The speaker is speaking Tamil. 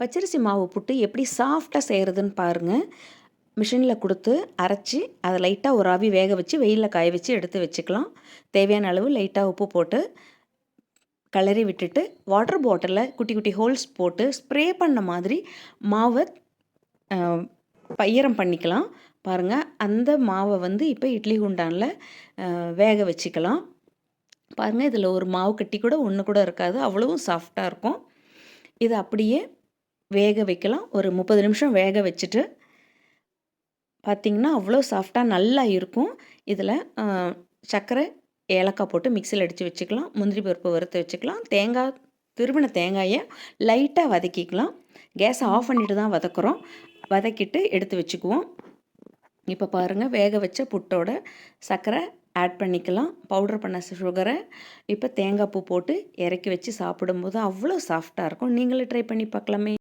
பச்சரிசி மாவு புட்டு எப்படி சாஃப்டாக செய்கிறதுன்னு பாருங்கள் மிஷினில் கொடுத்து அரைச்சி அதை லைட்டாக ஒரு ஆவி வேக வச்சு வெயிலில் காய வச்சு எடுத்து வச்சுக்கலாம். தேவையான அளவு லைட்டாக உப்பு போட்டு கலரி விட்டுட்டு வாட்டர் பாட்டிலில் குட்டி குட்டி ஹோல்ஸ் போட்டு ஸ்ப்ரே பண்ண மாதிரி மாவை பையரம் பண்ணிக்கலாம். பாருங்கள் அந்த மாவை வந்து இப்போ இட்லி குண்டானில் வேக வச்சுக்கலாம். பாருங்கள் இதில் ஒரு மாவு கட்டி கூட ஒன்று கூட இருக்காது. அவ்வளவும் சாஃப்டாக இருக்கும். இது அப்படியே வேக வைக்கலாம். ஒரு முப்பது நிமிஷம் வேக வச்சுட்டு பார்த்திங்கன்னா அவ்வளோ சாஃப்டாக நல்லா இருக்கும். இதில் சர்க்கரை ஏலக்காய் போட்டு மிக்சியில் அடித்து வச்சுக்கலாம். முந்திரி பருப்பு வறுத்து வச்சுக்கலாம். தேங்காய் திருவின தேங்காயை லைட்டாக வதக்கிக்கலாம். கேஸை ஆஃப் பண்ணிட்டு தான் வதக்குறோம். வதக்கிட்டு எடுத்து வச்சுக்குவோம். இப்போ பாருங்கள் வேக வச்ச புட்டோட சர்க்கரை ஆட் பண்ணிக்கலாம். பவுடர் பண்ண சுகரை இப்போ தேங்காய் பூ போட்டு இறக்கி வச்சு சாப்பிடும்போது அவ்வளோ சாஃப்டாக இருக்கும். நீங்களே ட்ரை பண்ணி பார்க்கலாமே.